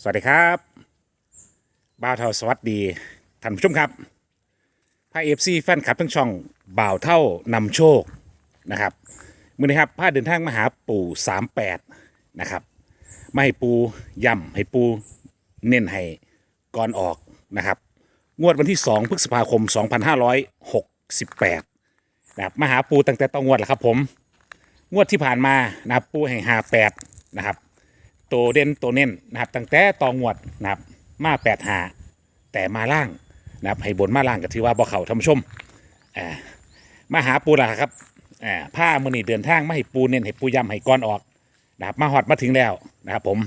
สวัสดีครับบ่าวเท่าสวัสดีท่านผู้ชมครับพาเอฟซีแฟนคลับทั้งช่องบ่าวเท่านำโชคนะครับมื่อนี้ครับพาเดินทางมาหาปู่38นะครับมาให้ปูย่ำให้ปูเน้นให้ก่อนออกนะครับ งวดวันที่ 2 พฤษภาคม 2568นะครับมาหาปูตั้งแต่ต้องงวดแหละครับผม งวดที่ผ่านมานะครับปูแห่ง58นะครับ ตัวเด่นตัวเน้นนะครับตั้งแต่ตองวดนะครับมาแปดหาแต่มาล่างนะครับให้บนมาล่างก็ถือว่าบ่เขาท่านผู้ชมอ่ามาหาปูละครับอ่าผ้ามือนี่เดินทางมาให้ปูเน้นให้ปูย่ำให้ก้อนออกนะครับมาหอดมาถึงแล้วนะครับผม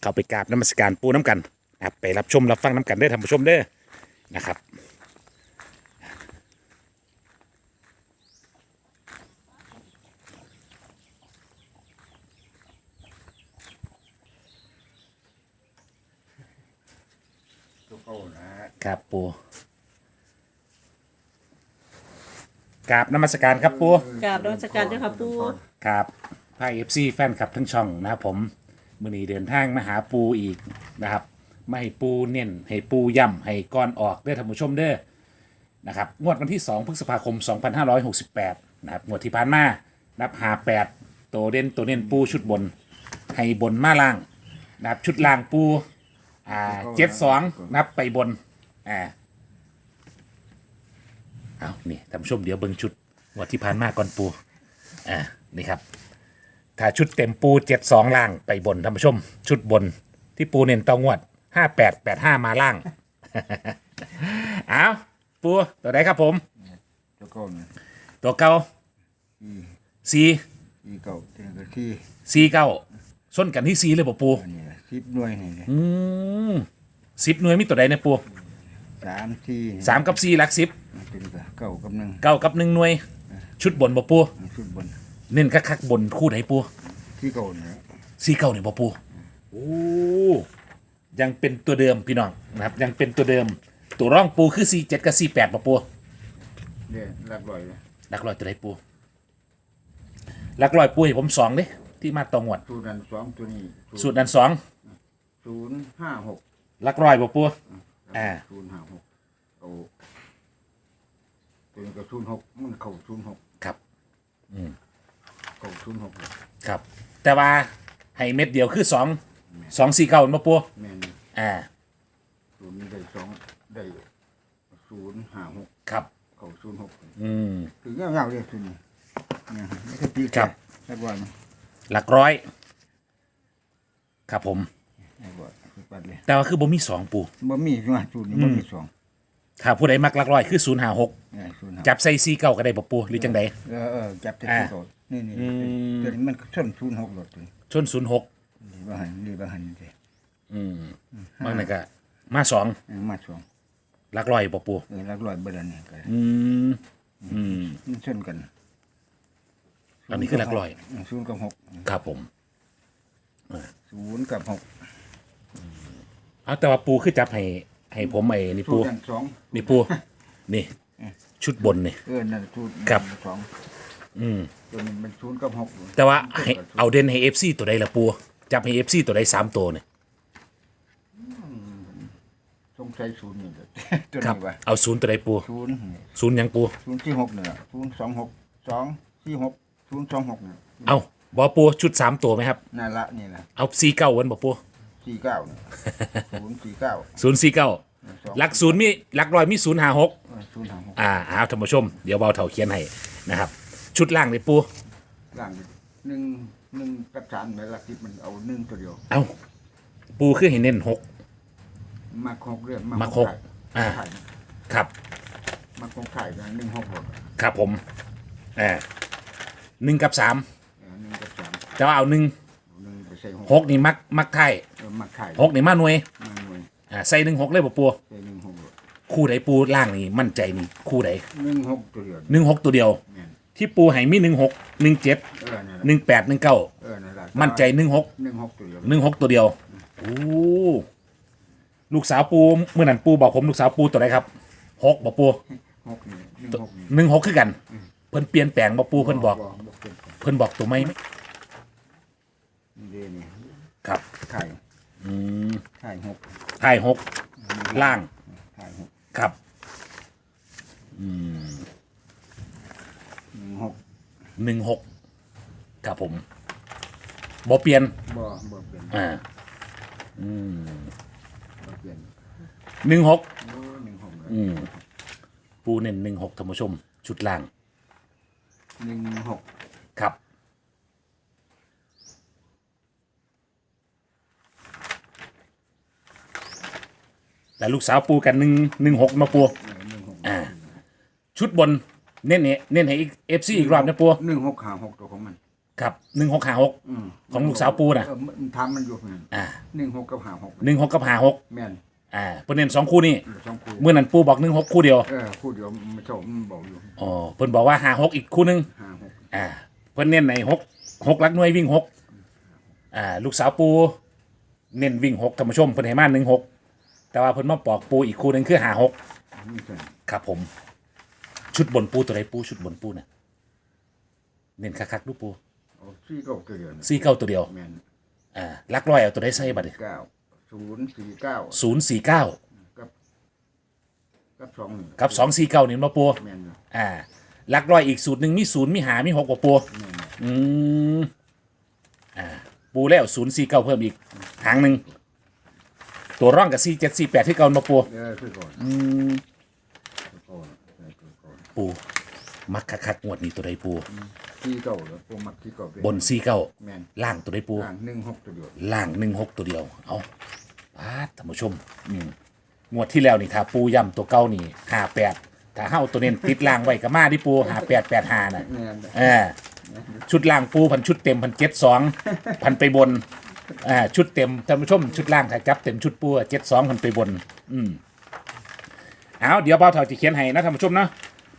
เข้าไปกราบน้ำมศการปูน้ำกันนะครับไปรับชมรับฟังน้ำกันเด้อท่านผู้ชมเด้อนะครับ ตัวเก่านะ ครับปูกราบน้ำมศการครับปูกราบนมัสการเจ้าค่ะปูครับพายเอฟซีแฟนคลับทั้งช่องนะครับผมมือนี้เดินทางมาหาปูอีกนะครับมาให้ปูเน้นให้ปูย่ำให้ก้อนออกได้อท่านผู้ชมเด้อนะครับงวดวันที่ 2 พฤษภาคม 2568นะครับงวดที่ผ่านมานับหา8ตัวเด่นตัวเน้นปูชุดบน ให้บนมาล่างนะครับชุดล่างปูอ่าเจ็ดสองนับไปบน อ่าเอานี่ท่านผู้ชมเดี๋ยวเบิ่งชุดงวดที่ผ่านมาก่อนปูอ่านี่ครับ ถ้าชุดเต็มปูเจ็ดสองล่างไปบนท่านผู้ชม ชุดบนที่ปูเน้นตองวดห้าแปดแปดห้ามาล่าง เอาปูตัวไหนครับผม ตัวเก่านะตัวเก้าซีอีเก่าเต็มกะที่ซีเก้าส้นกันที่ซีเลยป่ปูอันนี้ล่ะสิบหน่วยนี่นะอืมสิบหน่วยมีตัวใดเนี่ยปู สามที่สามกับซีหลักสิบเป็นกะเก่ากับหนึ่งเก้ากับหนึ่งหน่วย ชุดบนป่ปูชุดบนเน้นคักๆบนคู่ไหนปูที่เก่านะซีเก้าเนี่ยป่ปูโอ้ยังเป็นตัวเดิมพี่น้องนะครับ ยังเป็นตัวเดิม ตัวร่องปูคือซีเจ็ดกับซีแปดป่ปูเนี่ยหลักร้อยเลยหลักลอยตัวไหนปูหลักลอยปูให้ผมสองเด้ที่มาตองวดสูตรนั้นสองตัวนี้สูตรนั้นสองศูนย์ห้าหกหลักลอยป่ปู อ่า ศูนย์ห้าหกเอาตัวนี้ก็ศูนย์หกมันเข่าศูนย์หกครับเข่าศูนย์หกเลยครับ แต่ว่าให้เม็ดเดียวคือสองสองสี่เก้ามาปูแม่นอ่า ศูนย์นี้ได้สองได้ศูนย์ห้าหกครับ เข่าศูนย์หกอืมคือเงาๆเลยศูนย์นี่เนี่ยไม่ใช่ปีครับหลักร้อยนะหลักร้อย ครับผม หลักร้อยคือปัดเลยแต่ว่าคือบ่มีสองปูบ่มีใช่ไหมศูนย์นี่บ่มีสองถ้าผู้ใดมักหลักร้อยคือศูนย์ห้าหกเออศูนย์ห้าจับใส่สี่เก้าก็ได้ป่ปูหรือจังใด เออเออจับแต่อ่า ที่โดดนี่นี่อืมตัวนี้มันชนศูนย์หกโดดตัวนี้ชนศูนย์หกนี่บ่หันนี่บ่หันนี่เด้อืมบางนั่นก็มาสองเออมาสองหลักร้อยป่ปูเออหลักร้อยเบิดอันนี้ก็อืมอืม มันชนกันอันนี้คือหลักร้อย ศูนย์กับหกครับผม ศูนย์กับหก เอาแต่ว่าปูคือจับให้ให้ผมไอ้นี่ศูปูนย์กันสองนี่ปูนี่ ชุดบนนี่ เออนั่นศูนย์ครับ สองอืมตัวนี้มันศูนย์กับหกแต่ว่าให้เอาเด่นให้เอฟซีตัวใดละปูจับให้เอฟซีตัวใดสามตัวเนี่ยสงสัยศูนย์นี่เด้อตัวครับ นี้ว่าเอาศูนย์ตัวใดปูศูนย์ศูนย์หยังปู ศูนย์ที่หกเนี่ยศูนย์สองหกสองสี่หกศูนย์สองหกเนี่ยเอาบอปูชุดสามตัวไหมครับ นั่นละนี่แหละเอาสี่เก้าวันบอปู สี่เก้าเนี่ยศูนย์สี่เก้าศูนย์สี่เก้าหลักศูนย์มีหลักร้อยมีศูนย์ห้าหกศูนย์ห้าหกอ่าเอาท่านผู้ชม เดี๋ยวเบาเถาเขียนให้นะครับ ชุดล่างเลยปูล่างหนึ่งหนึ่งกระจานในหลักทิพมันเอาหนึ่งตัวเดียว เอาปูคือให้เน้นหกมาหกเรื่องมาหกอ่าไข่ครับมาหกไข่นะหนึ่งหกหมดครับผมอ่าหนึ่งกับสามเออหนึ่งกระจานแต่ว่าเอาหนึ่งหนึ่งไปใส่หกหกนี่มักมักไทยเออมาไข่หกนี่มาหน่วยมาหน่วยอ่าใส่หนึ่งหกเลยบ่ปูใส่หนึ่งหกหมดคู่ใดปูล่างนี่มั่นใจนี่คู่ใดหนึ่งหกตัวเดียวหนึ่งหกตัวเดียว แม่นที่ปูให้มีหนึ่งหกหนึ่งเจ็ดเออนั่นแหละหนึ่งแปดหนึ่งเก้าเออนั่นแหละมั่นใจหนึ่งหกหนึ่งหกตัวเดียวหนึ่งหกตัวเดียวโอ้ลูกสาวปูเมื่อนั้นปูบอกผมลูกสาวปูตัวไหนครับหกบอกปูหกนี่หนึ่งหกนี่หนึ่งหกคือกัน เพิ่นเปลี่ยนแปลงบอกปูเพิ่นบอกบอกเป็นเพิ่นบอกตัวไม่นี่เด้นี่ครับ ไข่ อืมไข่ถ่ายหกท้ายหกล่าง ถ่ายหกครับหนึ่งหกหนึ่งหกครับผมบ่เปลี่ยน บ่บ่เปลี่ยนอ่าบ่เปลี่ยนหนึ่งหก โอ้หนึ่งหกเลยอืม ปูเน้นหนึ่งหกท่านผู้ชม ชุดล่างหนึ่งหก ครับ แล้วลูกสาวปูกันหนึ่งหนึ่งหกมาปูเออหนึ่งหกอ่า ชุดบนเน้นเนี่ยเน้นให้อีกเอฟซีอีกรอบนะปูหนึ่งหกขาหกตัวของมันครับหนึ่งหกหาหกอืมของลูกสาวปูน่ะเออมันทำมันอยู่นั่นอ่าหนึ่งหกกับหาหกหนึ่งหกกับหาหกแม่นอ่าเพิ่นเน้นสองคู่นี่สองคู่เมื่อนั้นปูบอกหนึ่งหกคู่เดียวเออคู่เดียวไม่ชอบมันบอกอยู่อ๋อเพิ่นบอกว่าหาหกอีกคู่หนึงห้าหกอ่าเพิ่นเน้นในหกหกลักหน่วยวิ่งหกอ่าลูกสาวปู เน้นวิ่งหกท่านผู้ชมเพิ่นให้มาหนึ่งหก แต่ว่าเพิ่นมาปอกปูอีกคู่หนึงคือหาหกนี่ใช่ครับผม ชุดบนปูตัวไหนปูชุดบนปูน่ะเน้นคักๆดูปูโอ้สี่เก้าตัวเดียวนะซี่เก้าตัวเดียวแม่นอ่าลักร้อยเอาตัวไหนใส่บัดนี้เก้าศูนย์สี่เก้าศูนย์สี่เก้ากับกับสองหนึ่งกับสองสี่เก้านี่มาปูแม่นอยู่อ่าลักร้อยอีกสูตรหนึ่งมีศูนย์มีหามีหกกว่าปูแม่นอยู่อืมอ่าปูแล้วศูนย์สี่เก้าเพิ่มอีกหางหนึ่ง ตัวร่องกับสี่เจ็ดสี่แปดที่เก่ามาปูเออคือก่อนอืมคือก่อนเออคือก่อนปูมักคักๆงวดนี้ตัวใดปูสี่เก้าแล้วพวกมักสี่เก้าเป็นบนสี่เก้าแม่นล่างตัวใดปูอ่างหนึ่งหกตัวเดียวล่างหนึ่งหกตัวเดียว เอาพาดท่านผู้ชมอืมงวดที่แล้วนี่ถ้าปูย่ำตัวเก้านี่ห้าแปดถ้าเฮ้าตัวเน้นติดล่างไว้ก็มาที่ปูห้าแปดแปดห้าน่ะแม่นเออชุดล่างปูพันชุดเต็มพันเจ็ดสองพันไปบน อ่าชุดเต็มท่านผู้ชมชุดล่างถ้าจับเต็มชุดปูเจ็ดสองพันไปบน อืมเอาเดี๋ยวเบาเถาจะเขียนให้นะท่านผู้ชมเนาะ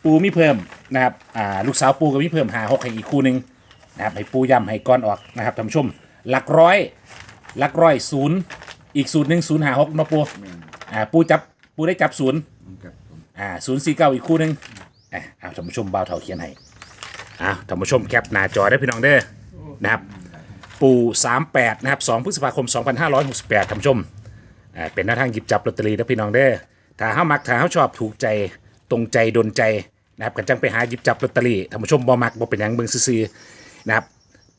ปูมีเพิ่มนะครับอ่าลูกสาวปูก็มีเพิ่มหาหกให้อีกคู่หนึ่งนะครับให้ปูย่ำให้ก้อนออกนะครับท่านผู้ชม หลักร้อย หลักร้อยศูนย์อีกศูนย์หนึ่งศูนย์หาหกมาปูอ่าปูจับปูได้จับศูนย์มันกับผมอ่าศูนย์สี่เก้าอีกคู่หนึ่งอะเอาท่านผู้ชมเบาเถาเขียนให้อ่าท่านผู้ชมแคปหน้าจอได้พี่น้องเด้อนะครับ ปู่ 38 นะครับ 2 พฤษภาคม 2568ท่านผู้ชมอ่าเป็นหน้าทางหยิบจับลอตเตอรี่นะพี่น้องเด้อถ้าเฮามักถ้าเฮาชอบถูกใจตรงใจโดนใจนะครับกันจังไปหาหยิบจับลอตเตอรี่ท่านผู้ชมบ่มักบ่เป็นหยังเบิ่งซื่อๆนะครับ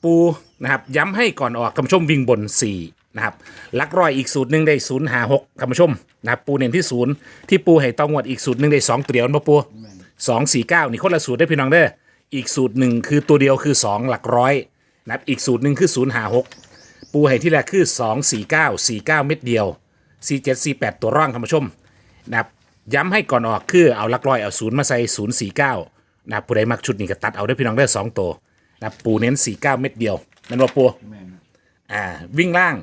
ปูนะครับย้ำให้ก่อนออกท่านผู้ชมวิ่งบน 4 นะครับลักร้อยอีกสูตรหนึ่งได้ศูนย์หาหกท่านผู้ชมนะครับปูเน้นที่ศูนย์ที่ปูให้ต้องวดอีกสูตรหนึ่งได้สองตัวเดียวนะปูสองสี่เก้านี่คนละสูตรได้อพี่น้องเด้ออีกสูตรหนึ่งคือตัวเดียวคือสองหลักร้อย นะครับอีกสูตรหนึ่งคือศูนย์หาหกปูให้ที่แรกคือสองสี่เก้าสี่เก้าเม็ดเดียวสี่เจ็ดสี่แปดตัวร่างท่านผู้ชมนะครับย้ำให้ก่อนออกคือเอาหลักร้อยเอาศูนย์มาใส่ศูนย์สี่เก้านะครับผู้ใดมักชุดนี้ก็ตัดเอาได้อพี่น้องได้อสองตัวนะครับปูเน้นสี่เก้าเม็ดเดียวนั่นว่าปูแม่นอ่าวิ่งล่าง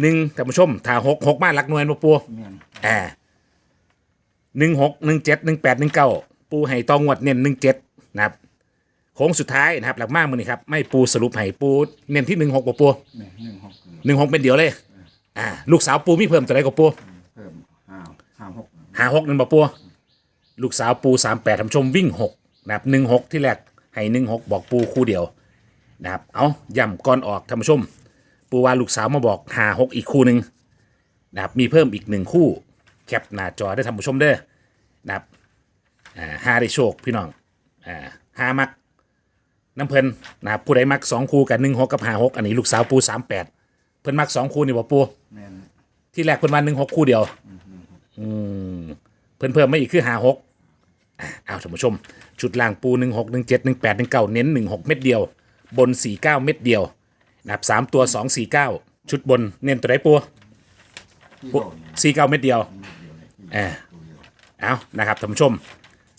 หนึ่งท่านผู้ชมถ้าหกหกมาหลักหน่วยมาปูแม่นอ่าหนึ่งหกหนึ่งเจ็ดหนึ่งแปดหนึ่งเก้าปูให้ตองวดเน้นหนึ่งเจ็ดนะครับโค้งสุดท้ายนะครับหลักมากมือนี่ครับไม่ปูสรุปให้ปูเน้นที่หนึ่งหกปูแม่นหนึ่งหกตัวเดียวหนึ่งหกเป็นเดียวเลยอ่าลูกสาวปูมีเพิ่มตัวไหนกับปูเพิ่มห้าห้าหกหาหกหนึ่งบ่ปูลูกสาวปูสามแปดท่านผู้ชมวิ่งหกนะครับหนึ่งหกที่แรกให้หนึ่งหกบอกปูคู่เดียวนะครับเอาย่ำก่อนออกท่านผู้ชม ปูว่าลูกสาวมาบอกหาหกอีกคู่หนึ่งนะครับมีเพิ่มอีกหนึ่งคู่แคปหน้าจอได้ท่านผู้ชมเด้อนะครับอ่าหาได้โชคพี่น้องอ่าหามัก น้ำเพลินนะครับผู้ใดมักสองคู่กับหนึ่งหกกับหาหกอันนี้ลูกสาวปูสามแปดเพิ่นมักสองคู่นี่บ่ปูแม่นที่แรกเพิ่นมาหนึ่งหกคู่เดียว อืมเพิ่นเพิ่มมาอีกคือหาหกอ่าเอาท่านผู้ชม ชุดล่างปูหนึ่งหกหนึ่งเจ็ดหนึ่งแปดหนึ่งเก้าเน้นหนึ่งหกเม็ดเดียว บนสี่เก้าเม็ดเดียวนะครับสามตัวสองสี่เก้าชุดบนเน้นตัวไหนปูที่โดนสี่เก้าเม็ดเดียวเออเอานะครับท่านผู้ชม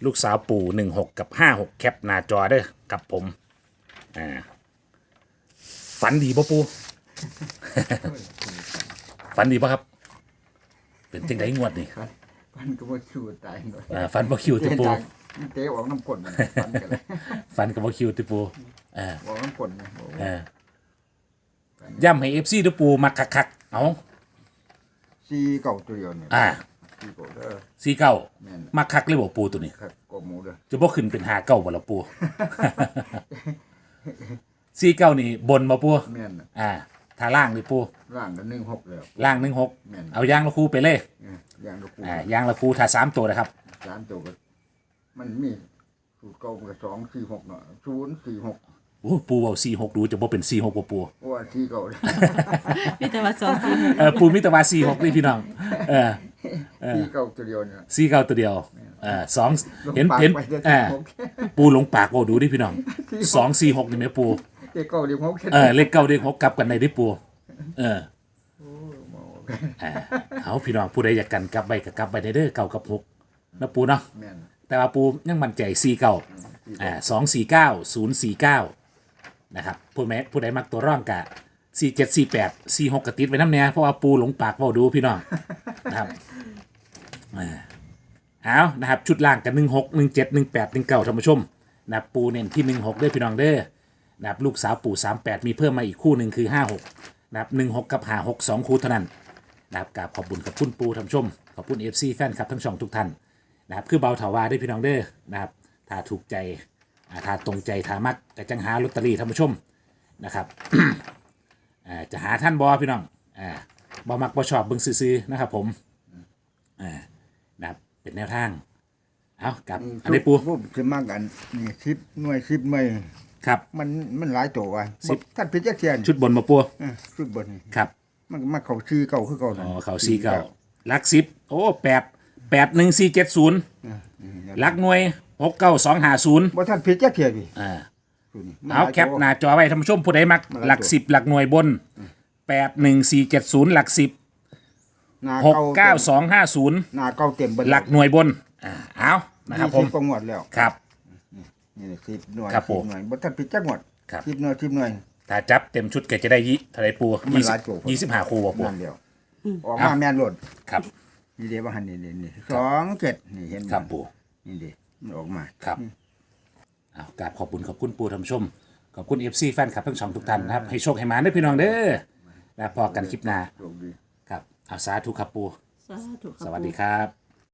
ลูกสาวปู่หนึ่งหกกับห้าหกแคปหน้าจอเด้อกับผม อ่าฝันดีปะปู ฝันดีปะครับ เป็นจังไดงวดนี่ครับมันก็ว่าคิวตายหน่อยอ่าฝันบ่คิวติปูมันเตะออกน้ำกลนมันฟันกันเลยฝันกับบ่คิวติปูอ่าออกน้ำกลนนะบอกว่าอ่าย่ำให้เอฟซีติปูมาคักๆเอาซีเก่าตัวเดียวเนี่ยอ่าซีเก่าเด้อซีเก้าแม่นมาคักเลยบ่ปูตัวนี้ครับกบหมูเด้อจะบ่ขึ้นเป็นหาเก้าบ่ละปู ซีเก้านี่บนมาปูแม่นน่ะอ่าถ้าล่างนี่ปูร่างกันหนึ่งหกแล้ว ล่างหนึ่งหกแม่น เอายางละคูไปเลยเอออย่างลูกกูอ่ายางละคูถ้าสามตัวนะครับ สามตัวก็มันมีสูตรเก่ามันก็สองสี่หกเนาะศูนย์สี่หกโอ้ปูเอาสี่หกดูจะบ่เป็นสี่หกปูว่าที่เก่ามีแต่ว่าสองสี่เออปูมิตรวาสี่หกนี่พี่น้องเออที่เก่าตัวเดียวเนี่ยสี่เก้าตัวเดียว เออสองลงเห็นปากเห็นไปจะเออหกปูหลงปากโอ้ดูดิพี่น้องสองสี่หกนี่ไหมปูเจ๊เก่าเดียวหกเออเลขเก้าเลขหกกลับกันในดิปูเอออ่าเอาพี่น้องผู้ใดอยากกันกลับไปกับกลับไปได้เด้อเก้ากับหกนะปูเนาะแม่นแต่ว่าปูยังมั่นใจสี่เก้าอ่าสองสี่เก้าศูนย์สี่เก้านะครับผู้แม้ผู้ใดมักตัวร่องกะสี่เจ็ดสี่แปดสี่หกกระติดไว้น้ำเนี้ยเพราะว่าปูหลงปากเว่าดูพี่น้องนะครับอ่า เอานะครับชุดล่างกันหนึ่งหกหนึ่งเจ็ดหนึ่งแปดหนึ่งเก้าท่านผู้ชมนะครับปูเน้นที่หนึ่งหกด้วยพี่น้องเด้อนะครับลูกสาวปู่สามแปดมีเพิ่มมาอีกคู่หนึ่งคือห้าหกนะครับหนึ่งหกกับห้าหกสองคู่เท่านั้นนะครับกราบขอบคุณกับคุณปูท่านผู้ชม ขอบคุณเอฟซีแฟนคลับทั้งช่องทุกท่านนะครับคือเบาถาวาได้พี่น้องเด้อนะครับถ้าถูกใจถ้าตรงใจถ้ามักจะจังหาลอตเตอรี่ท่านผู้ชมนะครับจะหาท่านบอพี่น้องอบอมักบอชอบเบิ่งซื้อๆนะครับผมนะครับ เป็นแนวทาง เอากับอันนี้ปูรูปจะมากกันนี่สิบหน่วยสิบหน่วยครับ มันมันหลายตัวว่ะสิบ ท่านพิจารณาชุดบนมาปูเออชุดบนนี่ครับ มันมันเขาชื่อเก่าคือเก่าอ๋อเขาซีเก่าลักสิบโอ้แปดแปดหนึ่งสี่เจ็ดศูนย์ลักหน่วยหกเก้าสองห้าศูนย์บ่ท่านพิจารณาพี่อ่า ชุดนี้มันเอาหลยแคปตัวหน้าจอไว้ท่านผู้ชมผู้ใดมักมันหลายหลักตัวสิบหลักหน่วยบนแปดหนึ่งสี่เจ็ดศูนย์หลักสิบ หน้าหกเก้าต็มสองห้าศูนย์หน้าเก่าเต็มเบิดหลักหน่วยบนอ่าเอานะครับผมยี่สิกว่าหมวดแล้วครับนี่สิบหน่วยครับผมสิหน่วยบ่ท่านพิจารณาหมดครับสิบหน่วยสิบหน่วยถ้าจับเต็มชุดก็จะได้ยี่เท่าไรปูมันยี่หสิลายบตัวยี่สิบห้าคู่บ่ปูนั่นเดียวออกมาแม่นโลดครับ นี่เดี๋ยวว่าหันนี่นี่นี่สองเจ็ดนี่เห็นครับปูนี่เดี๋ยวมันออกมาครับเอากราบขอบคุณขอบคุณปูท่านผู้ชมขอบคุณเอฟซีแฟนคลับทั้งสองทุกท่านนะครับ ให้โชคให้มาได้อพี่น้องเด้อแล้วพอกันคลิปหน้าโชคดีครับ เอาสาธุครับปู สาธุครับสวัสดีครับ